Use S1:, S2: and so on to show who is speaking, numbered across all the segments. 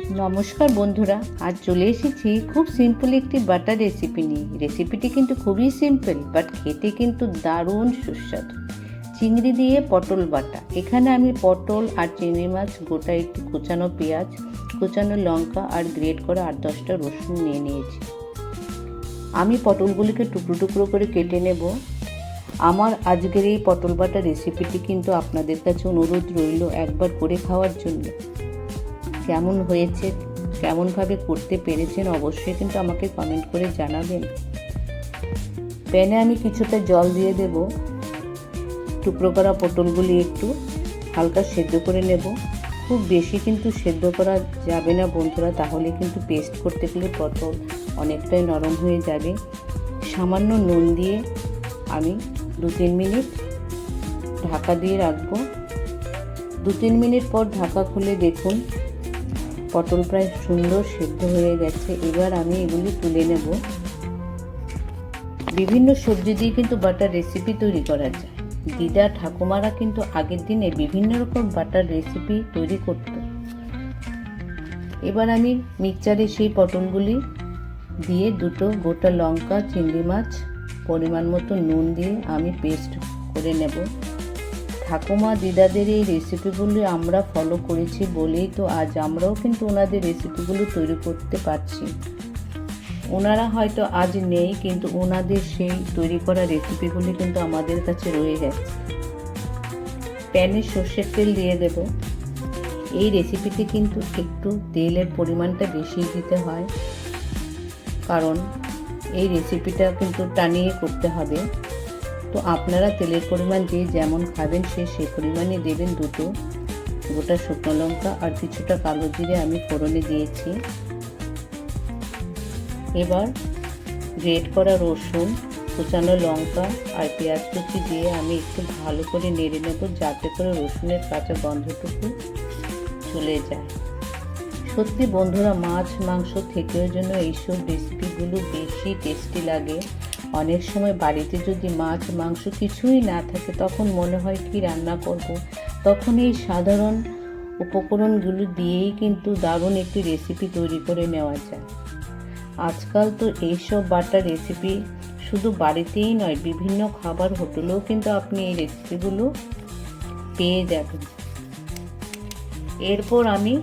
S1: নমস্কার বন্ধুরা, আজ চলে এসেছি খুব সিম্পল একটি বাটার রেসিপি নিয়ে। রেসিপিটি কিন্তু খুবই সিম্পল বাট খেতে কিন্তু দারুণ সুস্বাদু। চিংড়ি দিয়ে পটল বাটা। এখানে আমি পটল আর চিংড়ি মাছ, গোটা একটি কুচানো পেঁয়াজ, কুচানো লঙ্কা আর গ্রেট করা আট দশটা রসুন নিয়ে নিয়েছি। আমি পটলগুলিকে টুকরো টুকরো করে কেটে নেব। আমার আজকের এই পটল বাটা রেসিপিটি কিন্তু আপনাদের কাছে অনুরোধ রইল একবার করে খাওয়ার জন্য। কেমন হয়েছে, কেমনভাবে করতে পেরেছেন অবশ্যই কিন্তু আমাকে কমেন্ট করে জানাবেন। প্যানে আমি কিছুটা জল দিয়ে দেব। টুকরো করা পটলগুলি একটু হালকা সেদ্ধ করে নেব। খুব বেশি কিন্তু সেদ্ধ করা যাবে না বন্ধুরা, তাহলে কিন্তু পেস্ট করতে গেলে পটল অনেকটাই নরম হয়ে যাবে। সামান্য নুন দিয়ে আমি দু তিন মিনিট ঢাকা দিয়ে রাখব। দু তিন মিনিট পর ঢাকা খুলে দেখুন পটল প্রায় সুন্দর সেদ্ধ হয়ে গেছে। এবার আমি এগুলি তুলে নেব। বিভিন্ন সবজি দিয়ে কিন্তু বাটার রেসিপি তৈরি করা যায়। দিদা ঠাকুমারা কিন্তু আগের দিনে বিভিন্ন রকম বাটার রেসিপি তৈরি করত। এবার আমি মিক্সচারে সেই পটলগুলি দিয়ে দুটো গোটা লঙ্কা, চিংড়ি মাছ, পরিমাণ মতো নুন দিয়ে আমি পেস্ট করে নেব। ঠাকুমা দিদাদের এই রেসিপিগুলি আমরা ফলো করেছি বলেই তো আজ আমরাও কিন্তু ওনাদের রেসিপিগুলো তৈরি করতে পারছি। ওনারা হয়তো আজ নেই, কিন্তু ওনাদের সেই তৈরি করা রেসিপিগুলি কিন্তু আমাদের কাছে রয়ে গেছে। প্যানে সর্ষের তেল দিয়ে দেব। এই রেসিপিতে কিন্তু একটু তেলের পরিমাণটা বেশি দিতে হয়, কারণ এই রেসিপিটা কিন্তু টানিয়ে করতে হবে। তো আপনারা তেলের পরিমাণ যে যেমন খাবেন সে সে পরিমাণে দেবেন দুটো। গোটা শুকনো লঙ্কা আর কিছুটা কালো জিরে আমি ফোড়নে দিয়েছি। এবার গ্রেট করা রসুন, কুচানো লঙ্কা আর পেঁয়াজ কুচি দিয়ে আমি একটু ভালো করে নেড়ে নেব যাতে করে রসুনের কাঁচা গন্ধটুকু চলে যায়। সত্যি বন্ধুরা, মাছ, মাংস থেকেও জন্য এইসব রেসিপিগুলো বেশি টেস্টি লাগে। অনেক সময় বাড়িতে যদি মাছ, মাংস কিছুই না থাকে, তখন মনে হয় কি রান্না করব। তখন এই সাধারণ উপকরণগুলো দিয়েই কিন্তু দারুণ একটি রেসিপি তৈরি করে নেওয়া যায়। আজকাল তো এইসব বাটা রেসিপি শুধু বাড়িতেই নয়, বিভিন্ন খাবার হোটেলেও কিন্তু আপনি এই রেসিপিগুলো পেয়ে যাবেন। এরপর আমি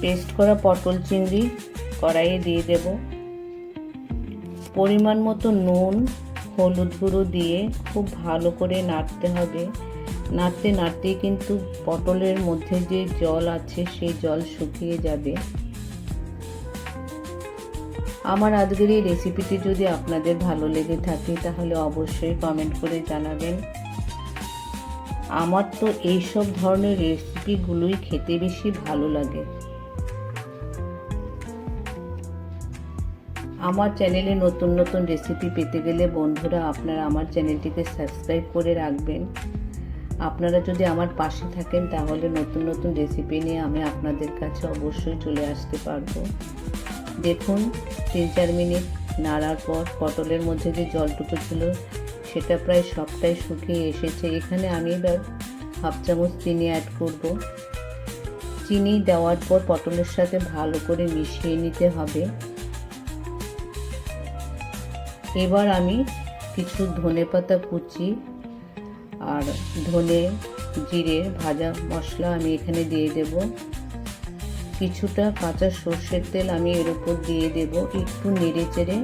S1: পেস্ট করা পটল চিংড়ি কড়াইয়ে দিয়ে দেব। পরিমাণ মতো নুন, হলুদ গুঁড়ো দিয়ে খুব ভালো করে নাড়তে হবে। নাড়তে, নাড়তেই কিন্তু পটলের মধ্যে যে জল আছে সেই জল শুকিয়ে যাবে। আমার আজকের এই রেসিপিটি যদি আপনাদের ভালো লেগে থাকে, তাহলে অবশ্যই কমেন্ট করে জানাবেন। আমার তো এইসব ধরনের রেসিপিগুলোই খেতে বেশি ভালো লাগে। আমার চ্যানেলে নতুন নতুন রেসিপি পেতে গেলে বন্ধুরা আপনারা আমার চ্যানেলটিকে সাবস্ক্রাইব করে রাখবেন। আপনারা যদি আমার পাশে থাকেন, তাহলে নতুন নতুন রেসিপি নিয়ে আমি আপনাদের কাছে অবশ্যই চলে আসতে পারব। দেখুন, তিন চার মিনিট নাড়ার পর পটলের মধ্যে যে জলটুকু ছিল, সেটা প্রায় সবটাই শুকিয়ে এসেছে। এখানে আমি এবার হাফ চামচ চিনি অ্যাড করব। চিনি দেওয়ার পর পটলের সাথে ভালো করে মিশিয়ে নিতে হবে। এবার আমি কিছু ধনে পাতা কুচি আর ধনে জিরে ভাজা মশলা আমি এখানে দিয়ে দেব। কিছুটা কাঁচা সর্ষের তেল আমি এর উপর দিয়ে দেব। একটু নেড়ে চেড়ে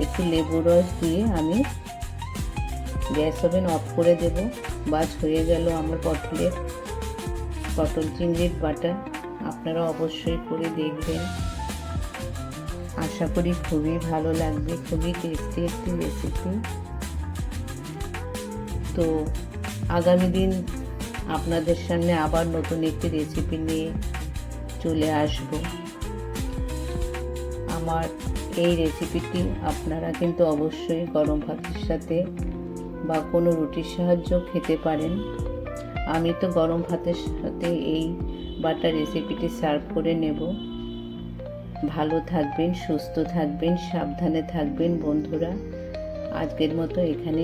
S1: একটু লেবু রস দিয়ে আমি গ্যাস ওভেন অফ করে দেব। বাস হয়ে গেল আমার পটলের, পটল চিংড়ির বাটা। আপনারা অবশ্যই করে দেখবেন। আশা করি খুবই ভালো লাগবে, খুবই টেস্টি একটি রেসিপি তো আগামী দিন আপনাদের সামনে আবার নতুন একটি রেসিপি নিয়ে চলে আসব। আমার এই রেসিপিটি আপনারা কিন্তু অবশ্যই গরম ভাতের সাথে বা কোনো রুটির সাহায্য খেতে পারেন। আমি তো গরম ভাতের সাথে এই বাটা রেসিপিটি সার্ভ করে নেব। ভালো থাকবেন সুস্থ থাকবেন সাবধানে থাকবেন বন্ধুরা। আজকের মতো এখানে